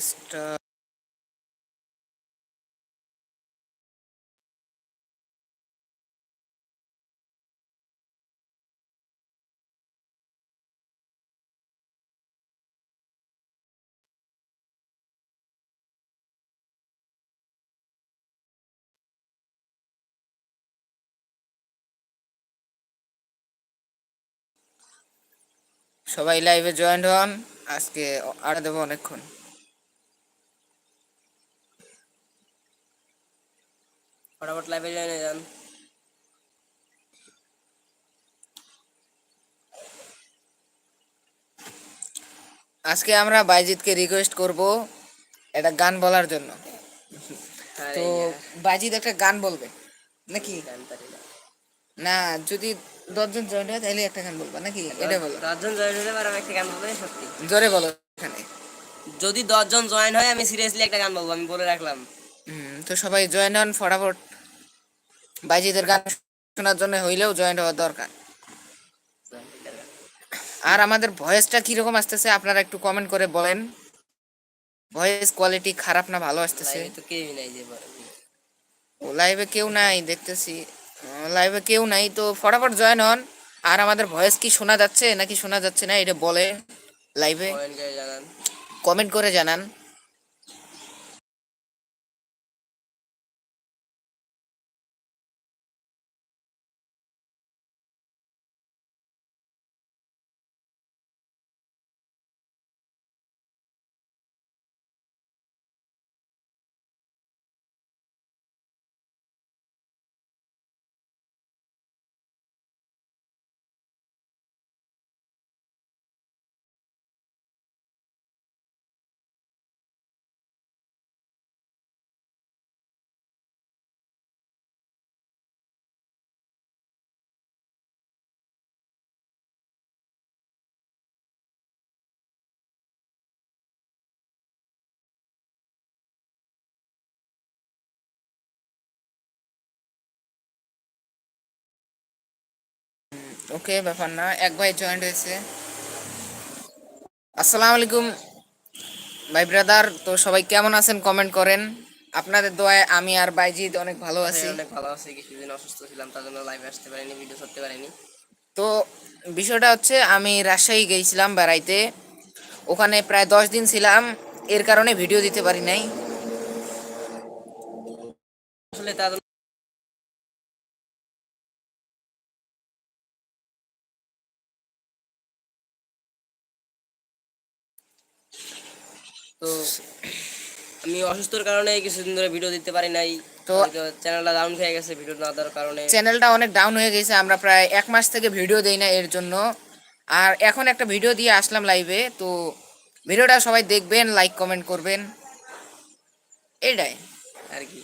Star সবাই লাইভে join হন আজকে আড্ডা দেবো অনেকক্ষণ। লাইভে জয়েন হয়ে যান আজকে আমরা বাইজিৎকে রিকোয়েস্ট করব একটা গান বলার জন্য। আরে তো বাইজিৎ একটা গান বলবে নাকি? না। যদি দশজন জয়েন্ট হয় তাহলে একটা গান বলবা নাকি? এটা বলো। দশজন জয়েন পারে আমি একটা গান বলব সত্যি। জোরে বলো এখানে। যদি দশজন জয়েন হয় আমি সিরিয়াসলি একটা গান বলব আমি বলে রাখলাম। তো সবাই জয়েন হন ফটাফট। বাইজিদের গান শোনার জন্য হইলেও জয়েন্ট হওয়া দরকার। আর আমাদের ভয়েসটা কীরকম আসতেছে আপনারা একটু কমেন্ট করে বলেন। ভয়েস কোয়ালিটি খারাপ না ভালো আসতেছে? লাইভে কেউ নাই দেখতেছি। লাইভে কেউ নাই তো ফটাফট জয়েন হন। আর আমাদের ভয়েস কি শোনা যাচ্ছে নাকি শোনা যাচ্ছে না এটা বলে লাইভে কমেন্ট করে জানান। ওকে ব্যাপার না। এক ভাই জয়েন্ট হয়েছে। আসসালামু আলাইকুম। ভাই ব্রাদার তো সবাই কেমন আছেন? কমেন্ট করেন। আপনাদের দোয়ায় আমি আর বাইজিদ অনেক ভালো আছি। অনেক ভালো আছি। কিছুদিন অসুস্থ ছিলাম তার জন্য লাইভে আসতে পারিনি ভিডিও করতে পারিনি। তো বিষয়টা হচ্ছে আমি রাজশাহী গেছিলাম বেড়াইতে। ওখানে প্রায় দশ দিন ছিলাম। এর কারণে ভিডিও দিতে পারি নাই। আসলে তার তো আমি অসুস্থর কারণে কিছুদিন ধরে ভিডিও দিতে পারি নাই। তো- চ্যানেলটা ডাউন হয়ে গেছে ভিডিও না দেওয়ার কারণে। চ্যানেলটা অনেক ডাউন হয়ে গেছে আমরা প্রায় এক মাস থেকে ভিডিও দেই না এর জন্য। আর এখন একটা ভিডিও দিয়ে আসলাম লাইভে তো ভিডিওটা সবাই দেখবেন লাইক কমেন্ট করবেন। এটাই। আর কি।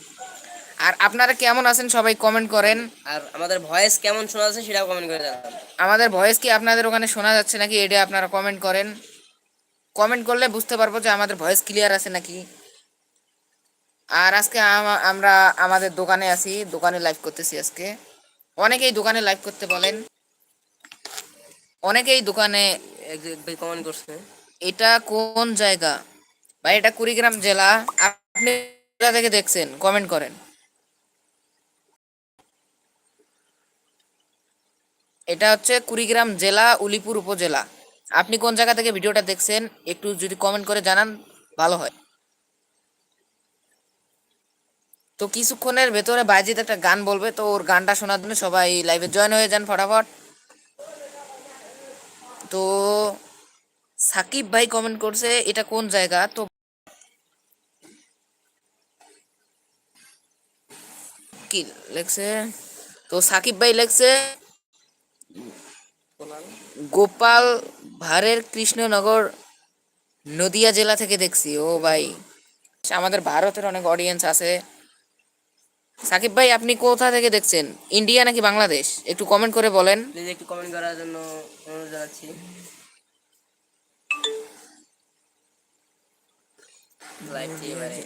আর আপনারা কেমন আছেন সবাই কমেন্ট করেন। আর আমাদের ভয়েস কেমন শোনা যাচ্ছে সেটাও কমেন্ট করে জানাবেন। আমাদের ভয়েস কি আপনাদের ওখানে শোনা যাচ্ছে নাকি এটা আপনারা কমেন্ট করেন। কমেন্ট করলে বুঝতে পারব যে আমাদের ভয়েস ক্লিয়ার আছে নাকি। আর আজকে আম- আমরা আমাদের দোকানে আছি দোকানে লাইভ করতেছি আজকে। অনেকেই দোকানে লাইভ করতে বলেন। অনেকেই দোকানে কমেন্ট করছে। এটা কোন জায়গা? বা এটা কুড়িগ্রাম জেলা। আপনি থেকে দেখছেন? কমেন্ট করেন। এটা হচ্ছে কুড়িগ্রাম জেলা উলিপুর উপজেলা। আপনি কোন জায়গা থেকে ভিডিওটা দেখছেন, একটু যদি কমেন্ট করে জানান, ভালো হয়। তো কিছুক্ষণের ভেতরে বাইজিৎ একটা গান বলবে, তো ওর গানটা শোনার জন্য সবাই লাইভে জয়েন হয়ে যান ফটাফট। তো সাকিব ভাই কমেন্ট করছে, এটা কোন জায়গা? তো কি লেখছে? তো সাকিব ভাই লেখছে, গোপাল ভাড়ের কৃষ্ণনগর নদিয়া জেলা থেকে দেখছি, ও ভাই। আমাদের ভারতের অনেক অডিয়েন্স আছে। সাকিব ভাই, আপনি কোথা থেকে দেখছেন? ইন্ডিয়া নাকি বাংলাদেশ? একটু কমেন্ট করে বলেন। একটু কমেন্ট করার জন্য অনুরোধ জানাচ্ছি। লাইভটি এবারে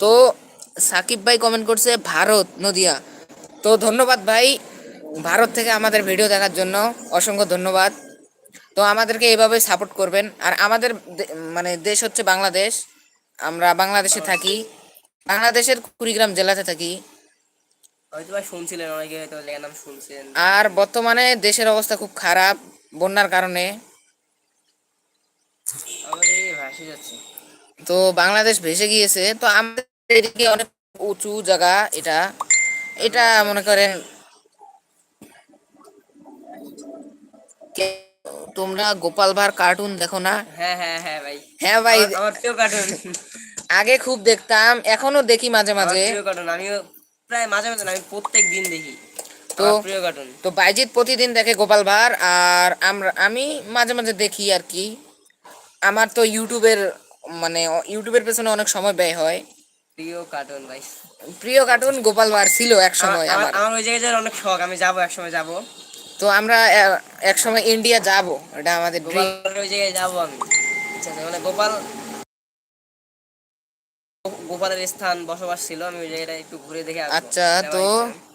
তো সাকিব ভাই কমেন্ট করছে ভারত নদিয়া। তো ধন্যবাদ ভাই ভারত থেকে আমাদের ভিডিও দেখার জন্য অসংখ্য ধন্যবাদ। তো আমাদেরকে এইভাবে সাপোর্ট করবেন। আর আমাদের মানে দেশ হচ্ছে বাংলাদেশ। আমরা বাংলাদেশে থাকি। বাংলাদেশের কুড়িগ্রাম জেলাতে থাকি। শুনছিলেন অনেকে নাম শুনছেন। আর বর্তমানে দেশের অবস্থা খুব খারাপ বন্যার কারণে। ভাসে যাচ্ছে। তো বাংলাদেশ ভেসে গিয়েছে। তো আমাদের এদিকে অনেক উঁচু জায়গা এটা। এটা মনে করেন তোমরা গোপাল ভাঁড় কার্টুন দেখো না? হ্যাঁ হ্যাঁ হ্যাঁ ভাই। হ্যাঁ ভাই। কার্টুন আগে খুব দেখতাম এখনও দেখি মাঝে মাঝে। প্রিয় কার্টুন আমিও প্রায় মাঝে মাঝে আমি প্রত্যেক দিন দেখি। তো- প্রিয় কার্টুন তো বাইজিৎ প্রতিদিন দেখে গোপাল ভাঁড় আর আমরা আমি মাঝে মাঝে দেখি আর কি। আমার তো ইউটিউবের মানে ইউটিউবের পেছনে অনেক সময় ব্যয় হয়। প্রিয় কার্টুন ভাই। প্রিয় কার্টুন গোপাল ভাঁড় ছিল এক সময় আমার। আমার ওই জায়গায় অনেক শখ আমি যাব এক সময় যাব। তো আমরা এক সময় ইন্ডিয়া যাব। এটা আমাদের ওই জায়গায় যাব আমি। আচ্ছা মানে গোপাল গোপালের স্থান বসবাস ছিল আমি ওই জায়গাটা একটু ঘুরে দেখে আচ্ছা, তো- ইচ্ছা।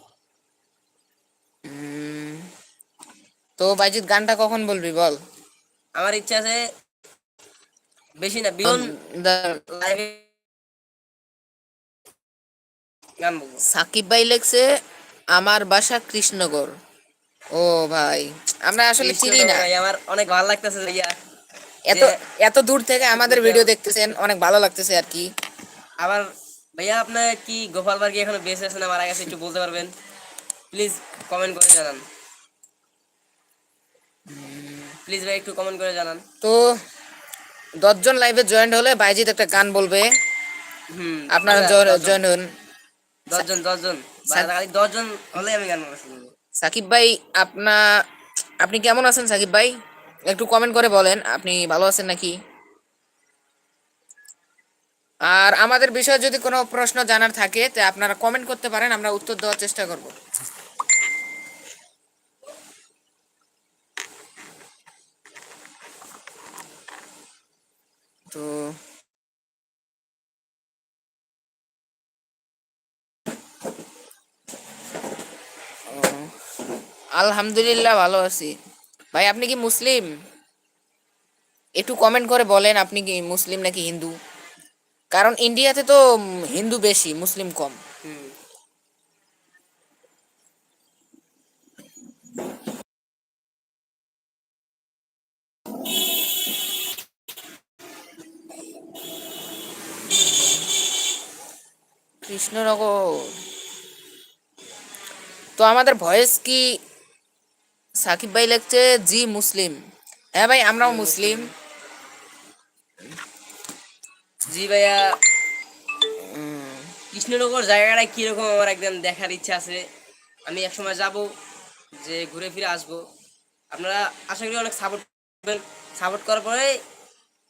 তো বাইজিৎ গানটা কখন বলবি বল? আমার ইচ্ছা আছে বেশি না বিয়ন লাইভে সাকিব ভাই লেখছে আমার বাসা কৃষ্ণগর ও ভাই আমরা আসলে চিনি না। আমার অনেক ভালো লাগতেছে ভাইয়া এত এত দূর থেকে আমাদের ভিডিও দেখতেছেন অনেক ভালো লাগতেছে আর কি। আবার ভাইয়া আপনার কি গোপাল বার কি এখনও বেঁচে আছেন না মারা গেছে একটু বলতে পারবেন? প্লিজ কমেন্ট করে জানান। প্লিজ ভাই একটু কমেন্ট করে জানান। তো দশজন লাইভে জয়েন্ট হলে বাইজিৎ একটা গান বলবে। আপনারা আচ্ছা, জয়েন্ট হন। দশজন দশজন। দশজন হলে আমি গান সাকিব ভাই আপনা আপনি কেমন আছেন সাকিব ভাই? একটু কমেন্ট করে বলেন আপনি ভালো আছেন নাকি? আর আমাদের বিষয়ে যদি কোনো প্রশ্ন জানার থাকে তা আপনারা কমেন্ট করতে পারেন আমরা উত্তর দেওয়ার চেষ্টা করব তো ও, আলহামদুলিল্লাহ ভালো আছি। ভাই, আপনি কি মুসলিম? একটু কমেন্ট করে বলেন আপনি কি মুসলিম নাকি হিন্দু? কারণ ইন্ডিয়াতে তো হিন্দু বেশি, মুসলিম কম। কৃষ্ণনগর। তো আমাদের ভয়েস কি সাকিব ভাই লিখছে জি মুসলিম। হ্যাঁ ভাই, আমরাও মুসলিম। জি ভাইয়া কৃষ্ণনগর জায়গাটা কীরকম আমার একদম দেখার ইচ্ছা আছে। আমি এক সময় যাব, যে ঘুরে ফিরে আসব। আপনারা আশা করি অনেক সাপোর্ট করবেন। সাপোর্ট করার পরে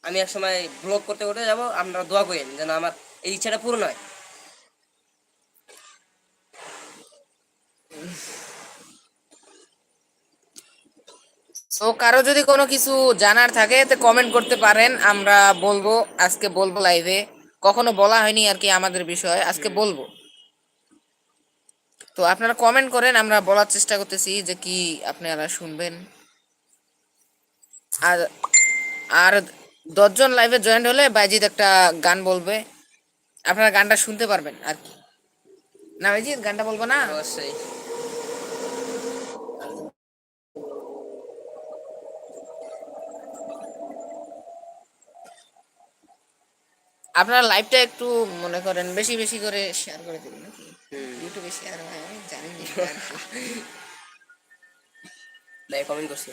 আমি এক সময় ব্লগ করতে করতে যাব। আপনারা দোয়া করেন যেন আমার এই ইচ্ছাটা পূরণ হয়। তো কারও যদি কোনো কিছু জানার থাকে, তো কমেন্ট করতে পারেন। আমরা বলব, আজকে বলব লাইভে কখনো বলা হয়নি আর কি আমাদের বিষয়, আজকে বলব। তো আপনারা কমেন্ট করেন, আমরা বলার চেষ্টা করতেছি যে কি আপনারা শুনবেন। আর আর দশজন লাইভে জয়েন্ট হলে বাইজিৎ একটা গান বলবে। আপনারা গানটা শুনতে পারবেন আর কি। না, বাইজিৎ, গানটা বলব না? অবশ্যই। আপনারা লাইভটা একটু মনে করেন বেশি বেশি করে শেয়ার করে দিবেন নাকি? ইউটিউবে শেয়ার হয় আমি জানি না কমেন্ট করছি।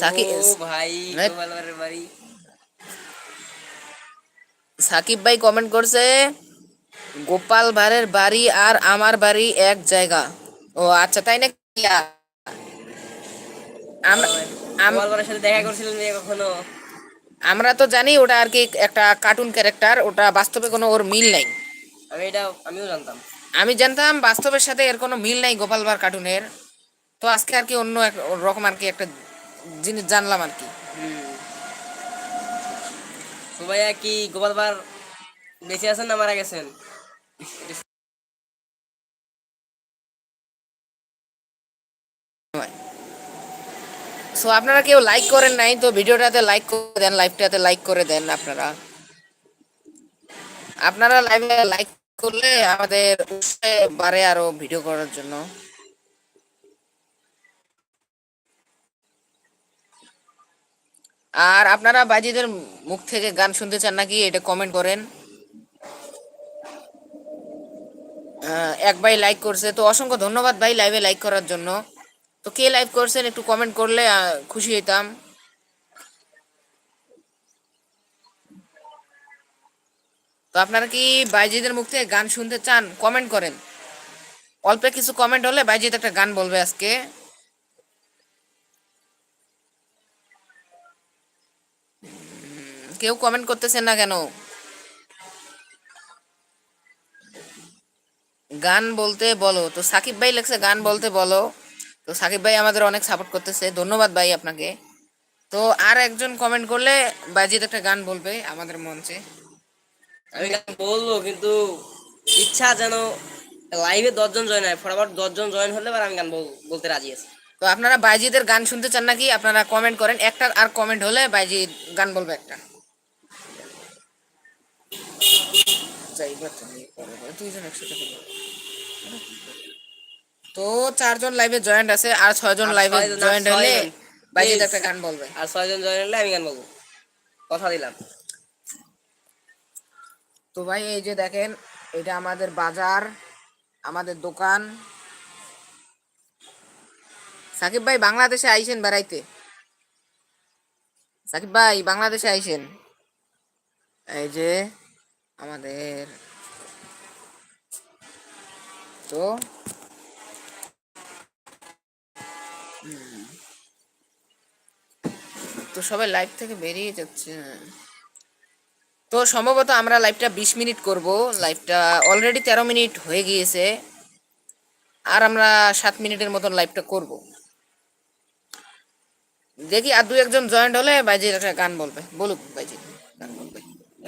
সাকিব ও ভাই গোপালবাড়ির বাড়ি। সাকিব ভাই কমেন্ট করছে গোপাল ভাঁড়ের বাড়ি আর আমার বাড়ি এক জায়গা। ও আচ্ছা তাই নাকি? আমরা আম- সাথে দেখা করছিলেন কখনো? আমরা তো জানি ওটা আর কি একটা কার্টুন ক্যারেক্টার ওটা বাস্তবে কোনো ওর মিল নাই। আমি এটা আমিও জানতাম। আমি জানতাম বাস্তবের সাথে এর কোনো মিল নাই গোপাল ভাঁড় কার্টুনের তো আজকে আর কি অন্য এক রকম আর কি একটা জিনিস জানলাম আর কি। ভাইয়া কি গোপাল বার বেঁচে আছেন না মারা গেছেন? সো আপনারা কেউ লাইক করেন নাই, তো ভিডিওটাতে লাইক করে দেন লাইভটাতে লাইক করে দেন আপনারা। আপনারা লাইভে লাইক করলে আমাদের বাড়ে আরও ভিডিও করার জন্য। আর আপনারা বাজিদের মুখ থেকে গান শুনতে চান নাকি, এটা কমেন্ট করেন। এক ভাই লাইক করছে, তো অসংখ্য ধন্যবাদ ভাই লাইভে লাইক করার জন্য। তো কে লাইভ করছেন একটু কমেন্ট করলে খুশি হইতাম। তো আপনারা কি বাইজিদের মুখ থেকে গান শুনতে চান? কমেন্ট করেন। অল্প কিছু কমেন্ট হলে বাইজিৎ একটা গান বলবে আজকে। কেউ কমেন্ট করতেছেন না কেন? গান বলতে বলো। তো সাকিব ভাই লেখছে, গান বলতে বলো। তো সাকিব ভাই আমাদের অনেক সাপোর্ট করতেছে। ধন্যবাদ ভাই আপনাকে। তো আর একজন কমেন্ট করলে বাজিত একটা গান বলবে আমাদের মঞ্চে। আমি গান বলব কিন্তু ইচ্ছা যেন লাইভে দশজন জয়েন হয় ফটাফট দশজন জয়েন হলে এবার আমি গান বল- বলতে রাজি আছি। তো আপনারা বাইজিদের গান শুনতে চান নাকি আপনারা কমেন্ট করেন। একটা আর কমেন্ট হলে বাইজিৎ গান বলবে একটা। যাই পরে একসাথে। তো চারজন লাইভে জয়েন্ট আছে আর ছয়জন লাইভে জয়েন্ট হলে ছয়জন। একটা গান বলবে। আর ছয়জন জয়েন হলে আমি গান বলব। কথা দিলাম। তো ভাই এই যে দেখেন এটা আমাদের বাজার আমাদের দোকান। সাকিব ভাই বাংলাদেশে আইছেন বেড়াইতে? সাকিব ভাই বাংলাদেশে আইছেন এই যে আমাদের তো তো সবাই লাইভ থেকে বেরিয়ে যাচ্ছে। তো সম্ভবত আমরা লাইভটা বিশ মিনিট করব। লাইভটা অলরেডি তেরো মিনিট হয়ে গিয়েছে। আর আমরা সাত মিনিটের মতন লাইভটা করব। দেখি আর দু একজন জয়েন্ট হলে বাইজি একটা গান বলবে। বলুক বাইজি গান বলবে।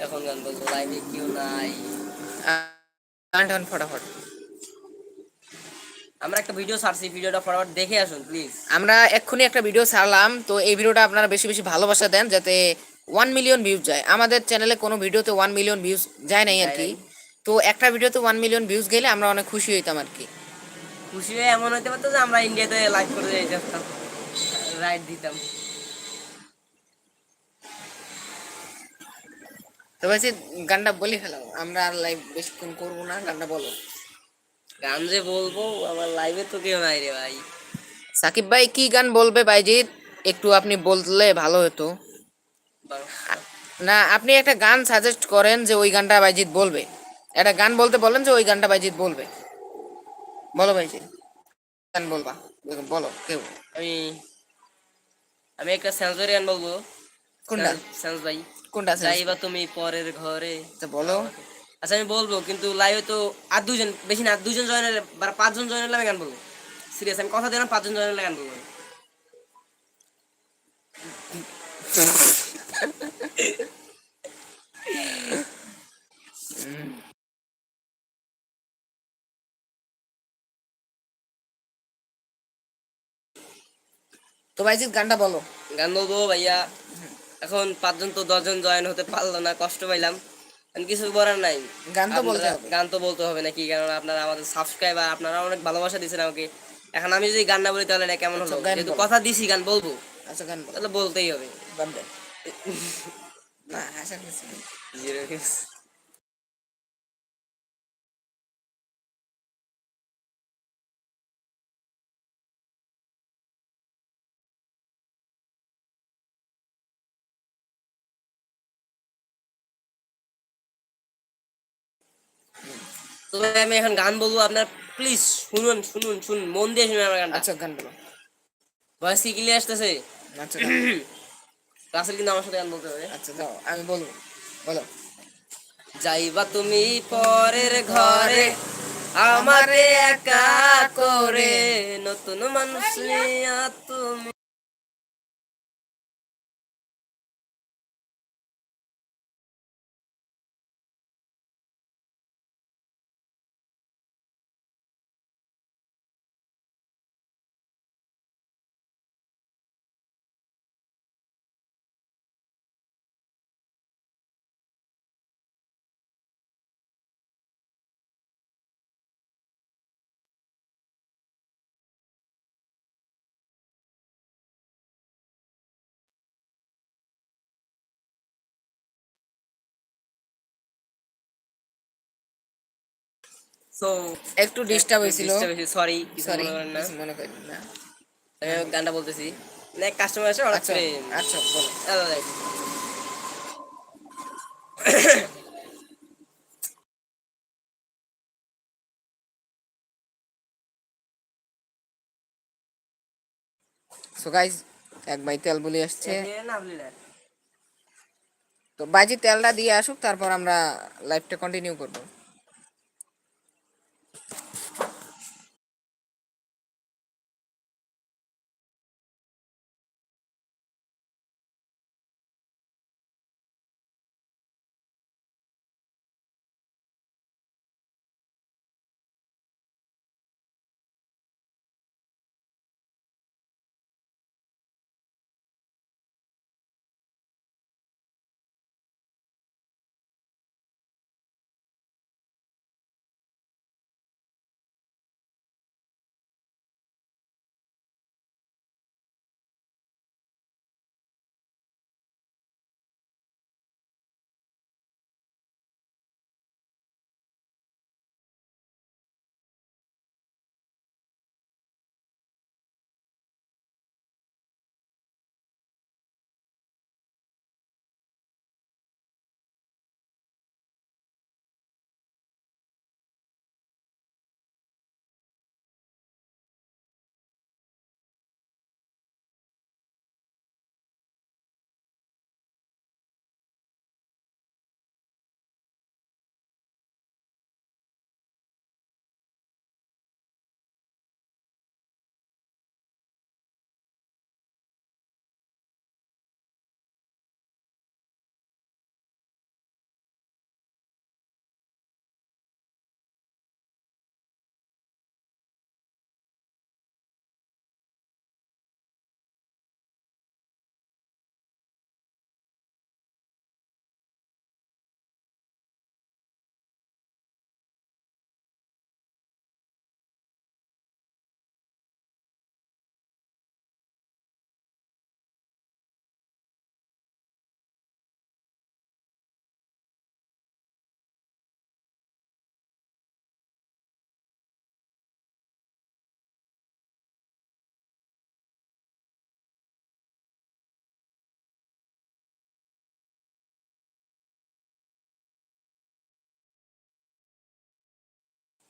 এখন গান বলব লাইভে কেউ নাই। জয়েন্ট হন ফটাফট। আমরা একটা ভিডিও ছাড়ছি ভিডিওটা ফটাফট দেখে আসুন প্লিজ আমরা এক্ষুনি একটা ভিডিও ছাড়লাম তো এই ভিডিওটা আপনারা বেশি বেশি ভালোবাসা দেন যাতে ওয়ান মিলিয়ন ভিউজ যায়। আমাদের চ্যানেলে কোনো ভিডিওতে ওয়ান মিলিয়ন ভিউজ যায় নাই আর কি। তো একটা ভিডিওতে ওয়ান মিলিয়ন ভিউজ গেলে আমরা অনেক খুশি হইতাম আর কি। খুশি হয়ে এমন হতে পারতো যে আমরা ইন্ডিয়াতে লাইভ করে যেতাম রাইড দিতাম। তো বলছি গানটা বলি ফেলাও। আমরা আর লাইভ বেশিক্ষণ করব না গানটা বলো। গান যে বলব আমার লাইভে তো কেউ নাই রে ভাই। সাকিব ভাই কি গান বলবে একটু আপনি বললে ভালো হতো। না আপনি একটা গান সাজেস্ট করেন যে ওই গানটা বাইজিৎ বলবে। একটা গান বলতে বলেন যে ওই গানটা বাইজিৎ বলবে। বলো বাইজিৎ। গান বলবা। বলো কেউ। আমি আমি একটা সেন্সরি গান বলব। কোনটা? সেন্স ভাই। কোনটা যাইবা তুমি পরের ঘরে। তো বলো। আচ্ছা আমি বলব কিন্তু লাইভে তো আর দুজন বেশি না দুজন জয়েন হলে বা পাঁচজন জয়েন হলে আমি গান বলব। সিরিয়াস আমি কথা দিলাম পাঁচজন জয়েন হলে গান বলব। তো বাইজিৎ গানটা বলো। গান বলব ভাইয়া এখন পাঁচজন তো দশজন জয়েন হতে পারল না কষ্ট পাইলাম। কিছু বলার নাই। গান তো বলতে হবে। গান তো বলতে হবে নাকি? কারণ আপনারা আমাদের সাবস্ক্রাইবার আপনারা অনেক ভালোবাসা দিয়েছেন আমাকে। এখন আমি যদি গান না বলি তাহলে কেমন হলো? আচ্ছা, যেহেতু কথা দিছি গান বলব। আচ্ছা গান তাহলে বলতেই হবে। গান না হাসার আমি এখন গান বলব আপনার প্লিজ শুনুন শুনুন শুনুন মন দিয়ে শুনুন আমার গানটা। আচ্ছা গান বলো। ভয়েস কি ক্লিয়ার আসতেছে? আচ্ছা রাসেল কিন্তু আমার সাথে গান বলতে হবে আচ্ছা দাও আমি বলব। বলো। যাইবা তুমি পরের ঘরে আমারে একা করে নতুন মানুষ তুমি সো একটু ডিস্টার্ব হয়েছিল। সরি কিছু মনে করেন না। মনে করেন না। আমি গানটা বলতেছি। কাস্টমার আচ্ছা করে আচ্ছা বলো। সো গাইজ এক ভাই তেল বলে আসছে। তো বাজি তেলটা দিয়ে আসুক তারপর আমরা লাইভটা কন্টিনিউ করব।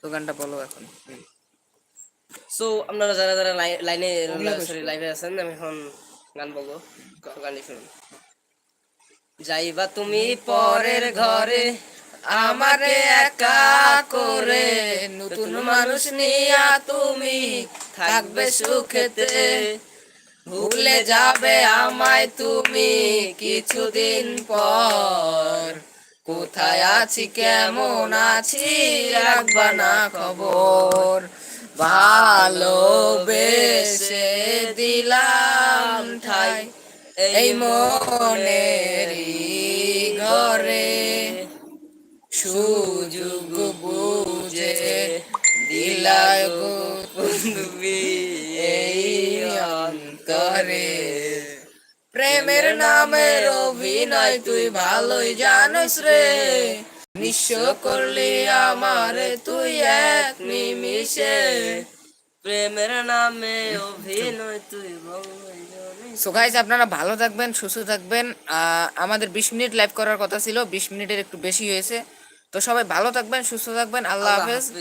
তো গানটা বলো এখন। সো আপনারা যারা যারা লাইনে সরি লাইভে আছেন আমি এখন গান বলব গানটি শুনুন। যাইবা তুমি পরের ঘরে আমারে একা করে নতুন মানুষ নিয়া তুমি থাকবে সুখেতে। ভুলে যাবে আমায় তুমি কিছুদিন পর। কোথায় আছি, কেমন আছি, রাখবা না খবর। ভালোবেসে দিলাম ঠাই, এই মনেরই ঘরে। সুযোগ বুঝে দিলায় গো এই অন্তরে। প্রেমের নামের অভিনয় তুই ভালোই জানিস রে। নিঃস্ব করলি আমারে তুই এক নিমিষে। প্রেমের নামে অভিনয় তুই সো গাইজ আপনারা ভালো থাকবেন সুস্থ থাকবেন। আহ, আমাদের বিশ মিনিট লাইভ করার কথা ছিল বিশ মিনিটের একটু বেশি হয়েছে। তো সবাই ভালো থাকবেন সুস্থ থাকবেন। আল্লাহ হাফেজ।